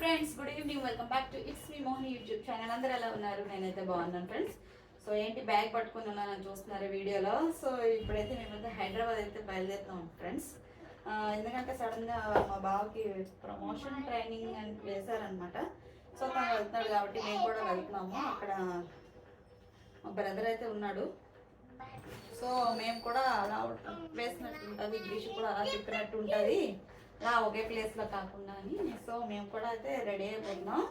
Friends good evening welcome back to it's me Mohan YouTube channel అందరూ ఎలా ఉన్నారు? నేనైతే బాగున్నాను ఫ్రెండ్స్ సో ఏంటి బ్యాగ్ పట్టుకుని ఉన్నాను చూస్తున్నారు వీడియోలో. సో ఇప్పుడైతే మేమైతే హైదరాబాద్ అయితే బయలుదేరుతాం ఫ్రెండ్స్ ఎందుకంటే సడన్గా మా బావకి ప్రమోషన్ ట్రైనింగ్ అని వేశారనమాట సో తను వెళ్తున్నాడు కాబట్టి మేము కూడా వెళ్తున్నాము. అక్కడ మా బ్రదర్ అయితే ఉన్నాడు. సో మేము కూడా అలా వేసినట్టు ఉంటుంది. గ్రీష్ కూడా అలా చెప్పినట్టు ఉంటుంది. ఒకే ప్లేస్లో కాకుండా అని. సో మేము కూడా అయితే రెడీ అయిపోతున్నాం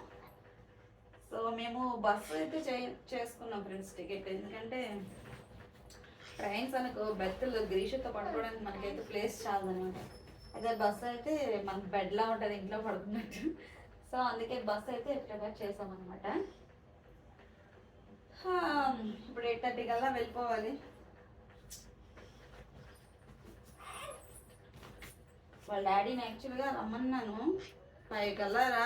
సో మేము బస్సు అయితే చే చేసుకున్నాం ఫ్రెండ్స్ టికెట్ ఎందుకంటే ట్రైన్స్ అనుకో బెత్తలు గ్రీషుతో పడుకోవడానికి మనకైతే ప్లేస్ చాలదనమాట. అదే బస్సు అయితే మనకు బెడ్లా ఉంటుంది ఇంట్లో పడుకున్నట్టు. సో అందుకే బస్సు అయితే ప్రిపేర్ చేసామన్నమాట. ఇప్పుడు ఎయిట్ థర్టీ కల్లా వెళ్ళిపోవాలి. వాళ్ళ డాడీని యాక్చువల్గా రమ్మన్నాను. ఫైవ్ కల్లా రా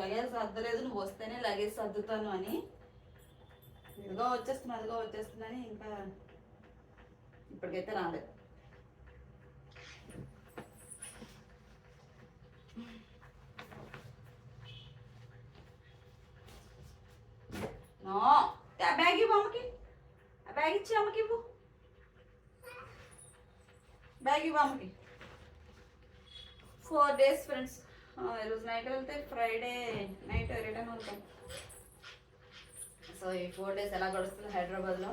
లగేజ్ సర్దలేదు నువ్వు వస్తేనే లగేజ్ సర్దుతాను అని. ఇదిగో వచ్చేస్తున్నా అదిగో వచ్చేస్తుందని ఇంకా ఇప్పటికైతే రాలేదు. నో. ఆ బ్యాగ్ ఇవ్వు అమ్మకి? ఆ బ్యాగ్ ఇచ్చి అమ్మకి ఇవ్వు. బ్యాగ్ ఇవ్వు అమ్మకి. Four days friends. ఈరోజు నైట్ వెళ్తే ఫ్రైడే నైట్ రిటర్న్ ఉంటాం. సో ఈ ఫోర్ డేస్ ఎలా గడుస్తుంది హైదరాబాద్లో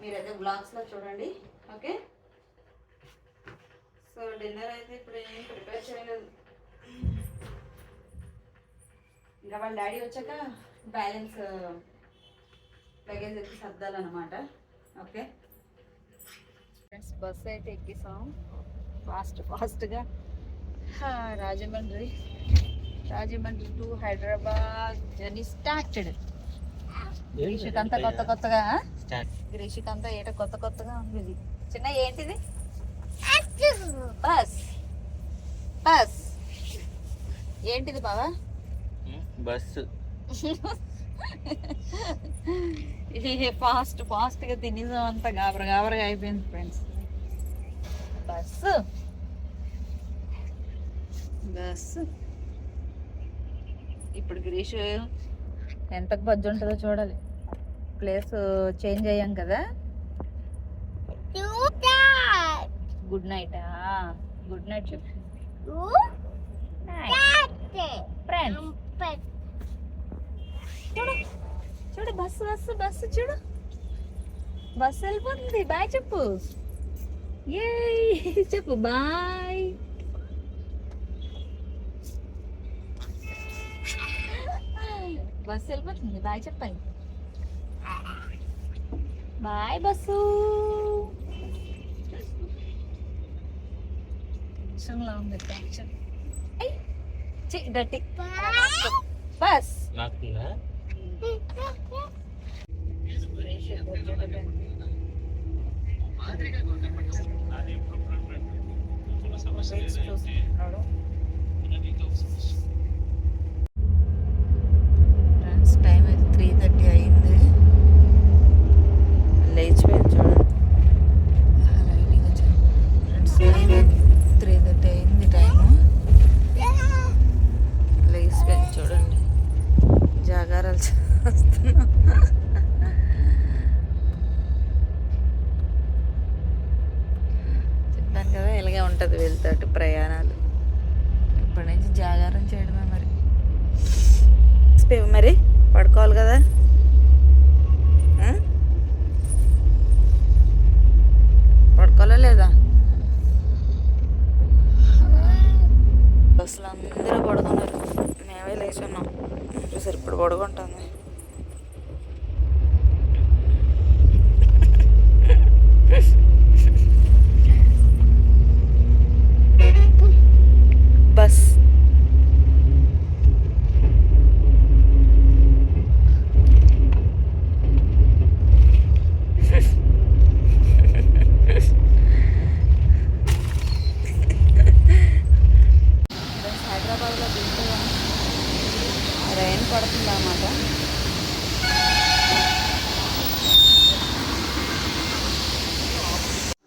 మీరైతే బ్లాగ్స్లో చూడండి. ఓకే సో డిన్నర్ అయితే ఇప్పుడు ఏం ప్రిపేర్ చేయలేదు. ఇంకా వాళ్ళ డాడీ వచ్చాక బ్యాలెన్స్ లగేజ్ అయితే సర్దాలన్నమాట. ఓకే ఫ్రెండ్స్ బస్ అయితే ఎక్కిసాం. ఫాస్ట్ ఫాస్ట్గా Rajahmundry. Rajahmundry to Hyderabad journey started. Greeshik అంతా కొత్త కొత్తగా గ్రీషిక్ అంతా ఏట కొత్త కొత్తగా ఉంది. చిన్న ఏంటిది? బస్. బస్. ఏంటిది బావా? బస్సు. ఇది ఫాస్ట్ ఫాస్ట్గా తినేసాం అంతా గాబర గాబరగా అయిపోయింది ఫ్రెండ్స్. బస్సు. బస్సు ఇప్పుడు గ్రీష్ ఎంతకు బజ్జు ఉంటుందో చూడాలి. ప్లేస్ చేంజ్ అయ్యాం కదా. Good night? గుడ్ నైట్ చెప్పు. చూడు చూడు బస్సు బస్సు బస్సు చూడు. బస్సు వెళ్ళిపోతుంది. బాయ్ చెప్పు. ఏ చెప్పు బాయ్. బస్సు వెళ్ళిపోతుంది బాయ్ చెప్పండి బాయ్ బస్సు టెన్షన్లో ఉంది టెన్షన్ డట్టి బస్ నాకుందా ఫ్రెండ్స్ టైం అయితే త్రీ థర్టీ అయింది లేచిపోయింది చూడండి లైటింగ్ వచ్చింది ఫ్రెండ్స్ టైం త్రీ థర్టీ అయింది టైము లేచిపోయింది చూడండి జాగారాలు చేస్తున్నా చెప్పాను కదా ఇలాగే ఉంటుంది వెళ్తాటు ప్రయాణాలు. ఇప్పటి నుంచి జాగారం చేయడమే మరి. మరి పడుకోవాలి కదా? పడుకోవాలా లేదా? బస్సులో అందరూ పడుకున్నారు. మేమే లేచి ఉన్నాం చూసారు ఇప్పుడు పడుకుంటుంది బస్ ఫ్రెండ్స్ హైదరాబాద్లో దింపుగా రైన్ పడుతుంది అన్నమాట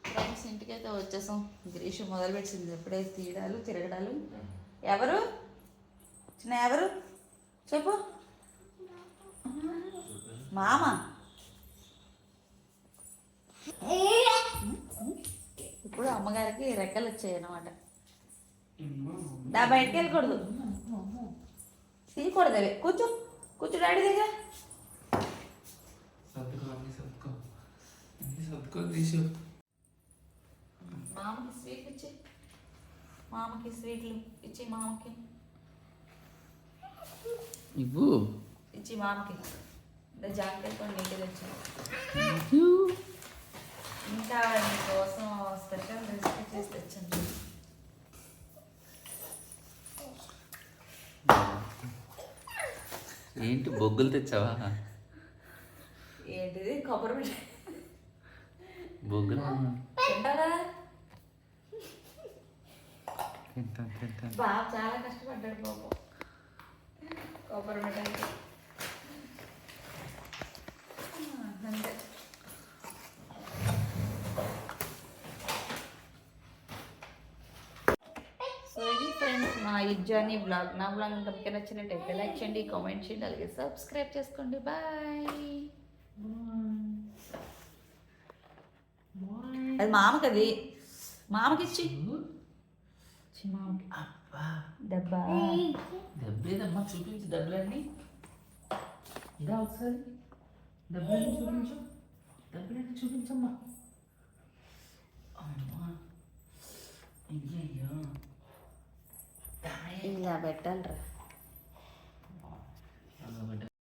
ఫ్రెండ్స్ ఇంటికైతే వచ్చేసాం. గ్రీష్ మొదలు పెట్టింది. ఎప్పుడైతే తీయడాలు తిరగడాలు. ఎవరు? చిన్న ఎవరు? చెప్పు. మామ. ఇప్పుడు అమ్మగారికి రెక్కలు వచ్చాయి అన్నమాట. దా బయటకు వెళ్ళకూడదు. తీయకూడదు అవి. కూర్చో. కూర్చో డాడీ దగ్గర. సర్దుకో అన్ని సర్దుకో. అన్ని సర్దుకో తీసు మామకి స్వీట్ ఇచ్చి మామకి స్వీట్లు ఇచ్చి మామకి. ఇవ్వు. ఇచ్చి మామకి. జాకెట్ కొన్ని నీట్గా తెచ్చాను. ఇంకా నీకోసం స్పెషల్ రెసిపీ చేసి తెచ్చాను. ఏంటి బొగ్గులు తెచ్చావా? ఏంటిది కొబ్బరి బొగ్గులు? బాగా చాలా కష్టపడ్డాడు బాబు. కొబ్బరి మిఠాయి అంతే. సో ఇది ఫ్రెండ్స్ మా ఇజ్జాని బ్లాగ్ నా బ్లాగ్ మీకు నచ్చినట్టయితే లైక్ చేయండి కామెంట్ చేయండి అలాగే సబ్స్క్రైబ్ చేసుకోండి. బాయ్ అది మామకి అది. మామకి అబ్బా. డబ్బా డబ్బేదమ్మా చూపించు డబ్బులన్నీ ఇదా ఒకసారి. డబ్బులన్నీ చూపించు. డబ్బులన్నీ చూపించమ్మా. అమ్మా. అయ్యయ్యో. ఇలా పెట్టాలరా